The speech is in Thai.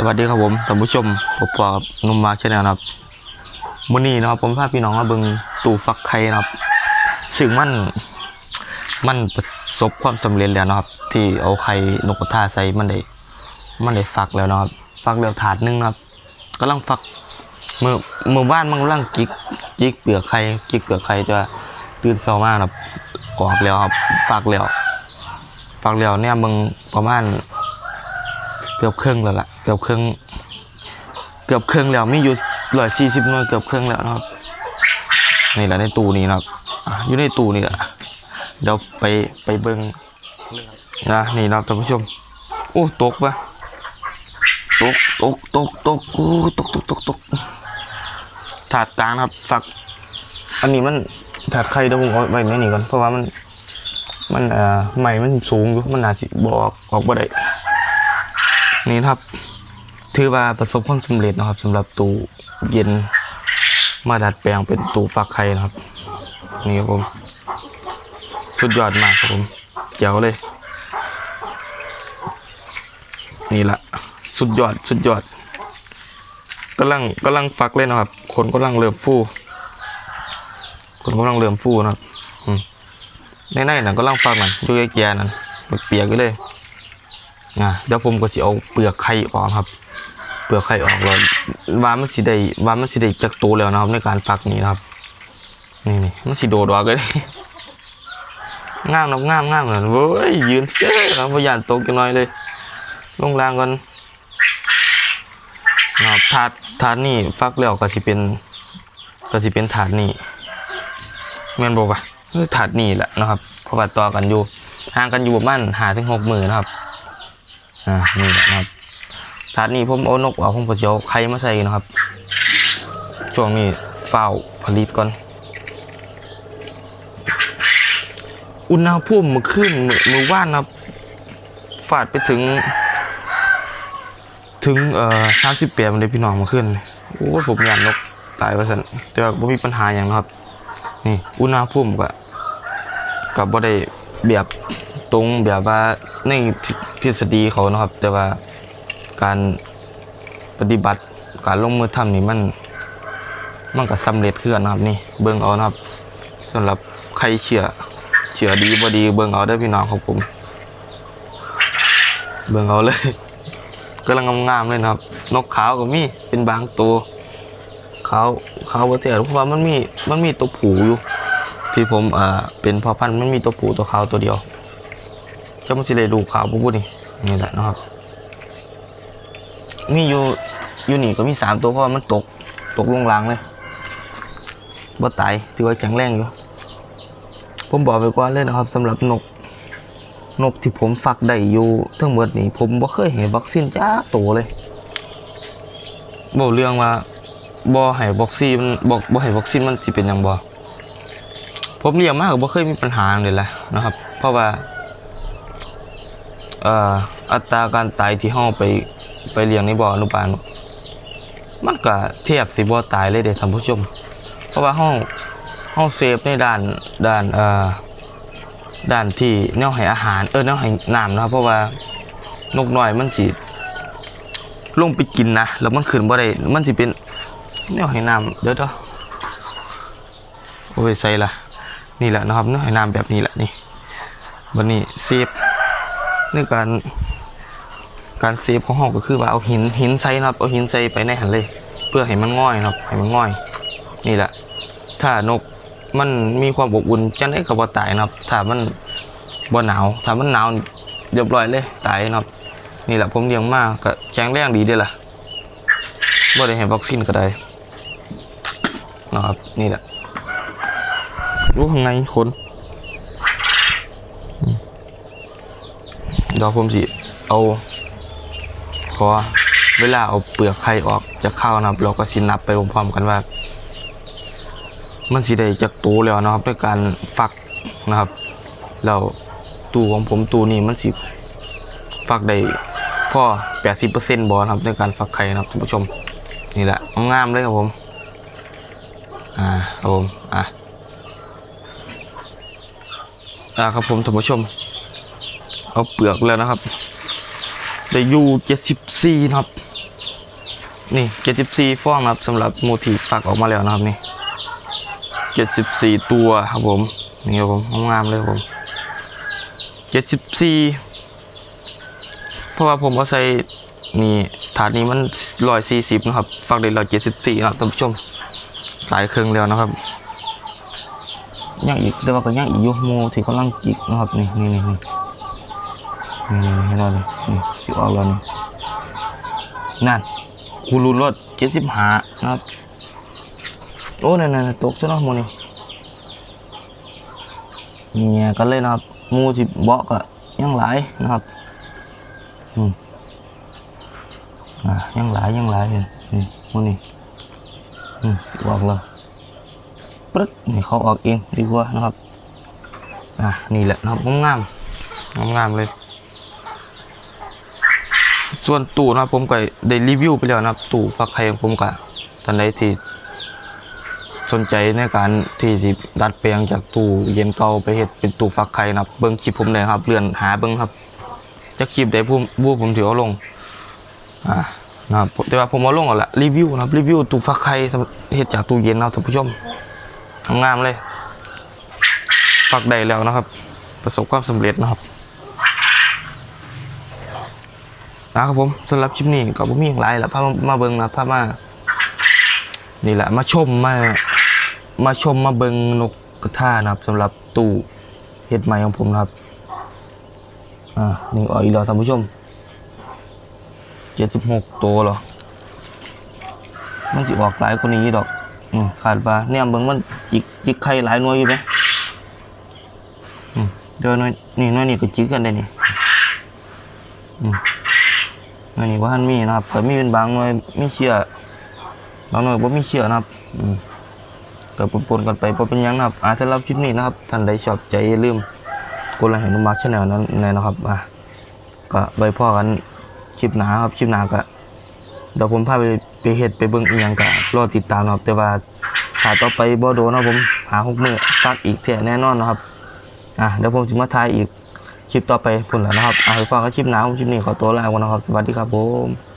สวัสดีครับผมท่านผู้ชมผมปอกับนุ่มมาร์คชาแนลนะครับมื้อนี้นะครับผมพาพี่น้องมาเบิ่งตู้ฟักไข่นะครับ ซึ่งมันมันประสบความสำเร็จแล้วนะครับ ที่เอาไข่นกกระทาใส่มันได้มันได้ฟักแล้วนะครับ ฟักแล้วถาดหนึงนะครับกำลังฟักมือมือบ้านมันกำลังจิกจิกเปลือกไข่จิกเปลือกไข่จะตื่นเช้ามากครับออกแล้วครับฟักแล้วฟักแล้วเนี่ยมึงประมาณ เกือบครึ่งแล้วล่ะเกือบครึ่งเกือบครึ่งแล้วมีอยู่ร้อยสี่สิบหน่วยเกือบครึ่งแล้วนะครับนี่แหละในตู้นี้นะครับอยู่ในตู้นี่แหละเดี๋ยวไปไปเบิ้งนะนี่นะครับท่านผู้ชมโอ้ตกปะตกตกตกตกโอ้ตกตกตกตกถาดกลางครับฝัก อันนี้มันถาดไข่เดี๋ยวผมเอาไว้ในนี่ก่อนเพราะว่ามันมันเอ่อใหม่มันสูงอยู่มันน่าสิบออกออกบ่ได้ นี่ครับ ถือว่าประสบความสำเร็จนะครับสำหรับตู้เย็นมาดัดแปลงเป็นตู้ฟักไข่นะครับ นี่ครับผมสุดยอดมากครับผมเจ๋วเลย นี่แหละสุดยอดสุดยอดกำลังกำลังฟักเลยนะครับ คนกำลังเริ่มฟูคนกำลังเริ่มฟูนะครับอืมในในๆน่ะกำลังฟักนั่นอยู่แก่ๆนั่นเปียกๆอยู่เลย อะเดี๋ยวผมก็สิเอาเปลือกไข่ออกครับ เปลือกไข่ออกแล้ววามันสิได้วามันสิได้จักโตแล้วนะครับ ในการฟักนี้นะครับ นี่นี่มันสิโดดออกเลยงามนะงามงามเลยเว้ยยืนเซ่ครับพยานตกกันหน่อยเลยลงล่างก่อนนะครับถาดถาดนี่ฟักแล้วก็สิเป็นก็สิเป็นถาดนี่แม่นบอกว่าถาดนี่แหละนะครับเพราะว่าต่อกันอยู่ห่างกันอยู่ประมาณหาถึงหกหมื่นนะครับ อ่านี่แหละนะครับถาดนี้ผมเอานกเอาผมก็จะเอาไข่มาใส่นะครับ ช่วงนี้เฝ้าผลิตก่อน อุณหภูมิมันขึ้นมือมือว่านนะครับฟาดไปถึง ถึงเอ่อสามสิบแปดมันเลยพี่น้องมาขึ้นโอ้ผมยานนกตายไปสันแต่ว่าไม่มีปัญหาอย่างนะครับ นี่ อุณหภูมิก็กับบ่ได้แบบ ตรงแบบว่าในทฤษฎีเขานะครับ แต่ว่าการปฏิบัติการลงมือทำนี่มันมันก็สำเร็จขึ้นนะครับ นี่เบิ่งเอานะครับสำหรับใครเชื่อเชื่อดีบ่ดีเบิ่งเอาเด้พี่น้องของผม เบิ่งเอาเลยกำลังงามๆเลยนะครับ นกขาวก็มีเป็นบางตัวขาวขาวบ่แท้เพราะว่ามันมีมันมีตัวผูอยู่ ที่ผมอ่าเป็นพ่อพันธุ์มันมีตัวผู้ตัวขาวตัวเดียว จ้ามันสิเลยดูขาวปุ๊บนี่นี่แหละนะครับ มีอยู่อยู่นี่ก็มีสามตัวเพราะว่ามันตกตกลงรางเลยบ่ตายถือว่าแข็งแรงอยู่ผมบอกไปก่อนเลยนะครับสำหรับนก นกที่ผมฝักได้อยู่ทั้งหมดนี่ผมบ่เคยเห็นวัคซีนจ้าตัวเลยบอกเรื่องว่าบ่ให้วัคซีนมันบอกบ่ให้วัคซีนมันสิเป็นยังบ่ผมเลี้ยงมากบ่เคยมีปัญหาเลยแหละนะครับ เพราะว่า อ่ออัตราการตายที่เฮาไปไปเลี้ยงในบ่ออนุบาลมันก็เทียบสิบ่ตายเลยเด้ท่านผู้ชม เพราะว่าเฮาเฮาเซฟในด้านด้านเอ่อด้านที่แนวให้อาหารเออแนวให้น้ำนะครับเพราะว่านกน้อยมันสิลงไปกินนะแล้วมันขึ้นบ่ได้มันสิเป็นแนวให้น้ำเดี๋ยวเด้อโอ้ยใส่ละนี่แหละนะครับเนื้อหอยนางแบบนี้แหละนี่วันนี้เซฟ ในการการเซฟของห้องก็คือว่าเอาหินหินใส่นะครับเอาหินใส่ไปในหันเลย เพื่อให้มันง่อยนะครับให้มันง่อย นี่แหละ ถ้านกมันมีความอบอุ่นจะได้กับว่าตายนะครับ ถ้ามันบ่หนาวถ้ามันหนาวเรียบร้อยเลยตายนะครับ นี่แหละผมเลี้ยงมากก็แข็งแรงดีเด้อล่ะบ่ได้ให้วัคซีนก็ได้นะครับนี่แหละรู้ข้างในคนอืม เดี๋ยวผมสิเอาขอเวลาเอาเปลือกไข่ออกจากข้าวนะครับ เราก็สินับไปพร้อมๆกันว่า มันสิได้จากตูแล้วนะครับ ด้วยการฟักนะครับแล้วตูของผมตูนี้มันสิฟักได้พ่อแปดสิบเปอร์เซ็นต์บอนะครับในการฟักไข่นะครับท่านผู้ชม นี่แหละงามเลยครับผม อ่าครับผมอะอ่าครับผมท่านผู้ชม เอาเปลือกแล้วนะครับได้อยู่เจ็ดสิบสี่นะครับ นี่เจ็ดสิบสี่ฟองนะครับสำหรับหมูที่ฟักออกมาแล้วนะครับนี่เจ็ดสิบสี่ตัวครับผมนี่ครับผมงามเลยครับผมเจ็ดสิบสี่เพราะว่าผมเอาใส่นี่ถาดนี้มันร้อยสี่สิบนะครับฟักได้ร้อยเจ็ดสิบสี่นะครับท่านผู้ชมหลายเครื่องแล้วนะครับยังอีกแต่ว่าก็ยังอีกยู่มูที่กำลังจิกนะครับนี่นี่นี่ นี่นี่นี่ให้เราเลยนี่ที่ออกแล้วนี่นั่นคูรูรถเจ็ดสิบห้านะครับ โอ้นั่นนั่นตกซะเนาะมูนี่เนี่ยกันเลยนะครับมูที่เบาะก็ยังหลายนะครับอืมอะยังหลายยังหลายเลยนี่มูนี่อืมออกเลยปึ๊ดนี่เขาออกเองดีกว่านะครับอะนี่แหละนะครับงามๆงามเลย ส่วนตู้นะครับผมก็ได้รีวิวไปแล้วนะครับตู้ฟักไข่ของผมก็ท่านใดที่สนใจในการที่จะดัดแปลงจากตู้เย็นเก่าไปเฮ็ดเป็นตู้ฟักไข่นะครับเบิ่งคลิปผมได้นะครับเลื่อนหาเบิ่งครับจะคลิปใดผมวูบผมถือเอาลงอ่านะครับแต่ว่าผมเอาลงเอาละรีวิวนะครับรีวิวตู้ฟักไข่สำหรับเฮ็ดจากตู้เย็นนะท่านผู้ชมงามเลยฟักได้แล้วนะครับ ประสบความสำเร็จนะครับ นะครับผมสำหรับคลิปนี้ก็บ่มีอย่างไรแล้วพามาเบิงนะพามานี่แหละมาชมมามาชมมาเบิงนกกระทานะครับสำหรับตู้เฮ็ดใหม่ของผมนะครับอ่านี่ออกอีกแล้วท่านผู้ชม76ตัวเหรอมันสิออกหลายกว่านี้ดอกอืมขาดว่าเนี่ยเบิงมันจิกจิกไข่หลายหน่วยอยู่ไหมอืมเดี๋ยวหน่อยนี่หน่วยนี่ก็จิกกันได้นี่อืม อันนี้ว่าท่านมีนะครับก็มีเป็นบางหน่วยมีเชื่อบางหน่วยบ่มีเชื่อนะครับอืมก็ปนๆกันไปบ่เป็นยังนะครับอาสำหรับคลิปนี้นะครับท่านใดชอบใจอย่าลืมกดไลค์ให้นุมาร์ชแนลนั้นแน่นะครับอะก็ไว้พอกันคลิปหนาครับคลิปหนาก็เดี๋ยวผมพาไปไปเฮ็ดไปเบิ่งอีหยังก็รอติดตามนะครับ แต่ว่าถ้าต่อไปบ่โดนนะผมหาหกมื้อซักอีกแท้แน่นอนนะครับอะเดี๋ยวผมจะมาถ่ายอีก คลิปต่อไปพุ่นแล้วนะครับเอาไปฟังกันคลิปหน้าคลิปนี้ขอตัวลาก่อนนะครับ สวัสดีครับผม